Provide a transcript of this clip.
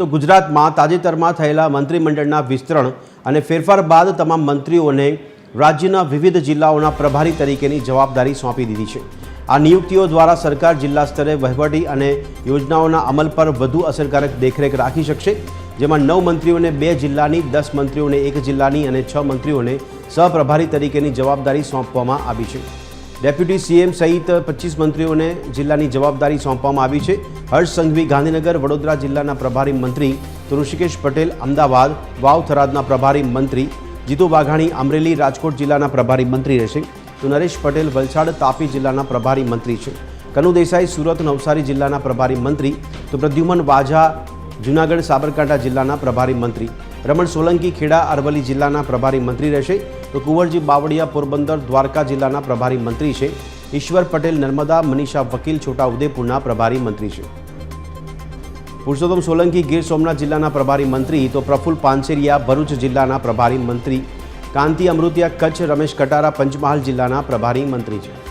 તો ગુજરાતમાં તાજેતરમાં થયેલા મંત્રીમંડળના વિસ્તરણ અને ફેરફાર બાદ તમામ મંત્રીઓને રાજ્યના વિવિધ જિલ્લાઓના પ્રભારી તરીકેની જવાબદારી સોંપી દીધી છે. આ નિયુક્તિઓ દ્વારા સરકાર જિલ્લા સ્તરે વહીવટી અને યોજનાઓના અમલ પર વધુ અસરકારક દેખરેખ રાખી શકશે, જેમાં નવ મંત્રીઓને બે જિલ્લાની, દસ મંત્રીઓને એક જિલ્લાની અને છ મંત્રીઓને સહપ્રભારી તરીકેની જવાબદારી સોંપવામાં આવી છે. ડેપ્યુટી સીએમ સહિત પચીસ મંત્રીઓને જિલ્લાની જવાબદારી સોંપવામાં આવી છે. હર્ષ સંઘવી ગાંધીનગર, વડોદરા જિલ્લાના પ્રભારી મંત્રી તો ઋષિકેશ પટેલ, અમદાવાદ વાવ થરાદના પ્રભારી મંત્રી જીતુ વાઘાણી, અમરેલી રાજકોટ જિલ્લાના પ્રભારી મંત્રી રહેશે. તો નરેશ પટેલ વલસાડ, તાપી જિલ્લાના પ્રભારી મંત્રી છે. કનુ દેસાઈ, સુરત નવસારી જિલ્લાના પ્રભારી મંત્રી. તો પ્રદ્યુમન વાઝા જૂનાગઢ સાબરકાંઠા જિલ્લાના પ્રભારી મંત્રી. રમણ સોલંકી ખેડા અરવલ્લી જિલ્લાના પ્રભારી મંત્રી રહેશે. તો કુંવરજી બાવળિયા પોરબંદર દ્વારકા જિલ્લાના પ્રભારી મંત્રી છે. ઈશ્વર પટેલ, નર્મદા, મનીષા વકીલ, છોટા ઉદેપુરના પ્રભારી મંત્રી છે. પુરુષોત્તમ સોલંકી ગીર સોમનાથ જિલ્લાના પ્રભારી મંત્રી, તો પ્રફુલ્લ પાનસેરિયા ભરૂચ જિલ્લાના પ્રભારી મંત્રી. કાંતિ અમૃતિયા કચ્છ રમેશ કટારા પંચમહાલ જિલ્લાના પ્રભારી મંત્રી છે.